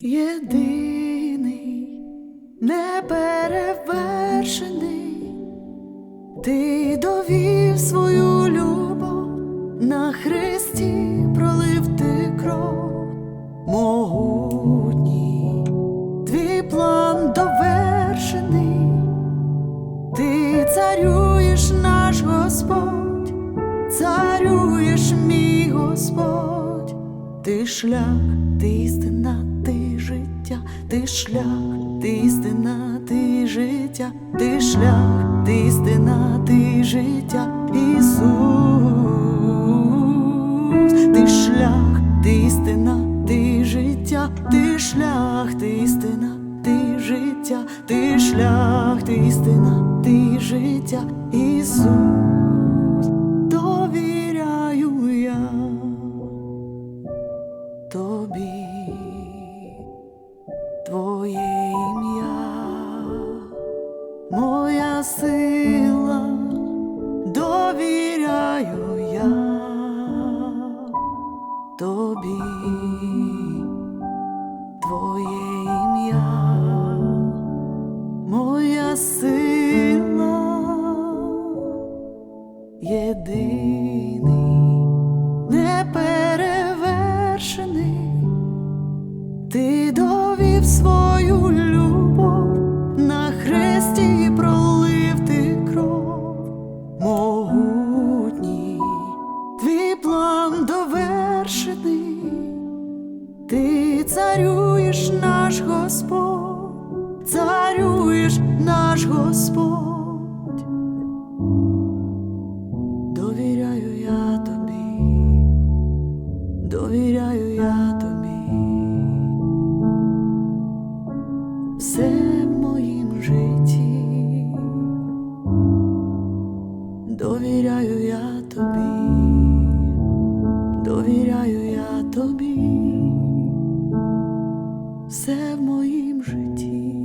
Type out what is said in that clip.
Єдиний, неперевершений, ти довів свою любов на хресті пролив ти кров. Могутній, твій план довершений, ти царюєш наш Господь, царюєш мій Господь, ти шлях, ти істина, ти ти шлях, ти істина, ти життя, ти шлях, ти істина, ти життя, Ісус, ти шлях, ти істина, ти життя, ти шлях, ти істина, ти життя, ти шлях, ти істина, ти життя, Ісус, довіряю я тобі, твоє ім'я, моя сила, довіряю я тобі, твоє ім'я, моя сила, єдиний, царюєш наш Господь, царюєш наш Господь. Довіряю я тобі, довіряю я тобі, все в моїм житті, довіряю я тобі, довіряю я тобі, моїм житті.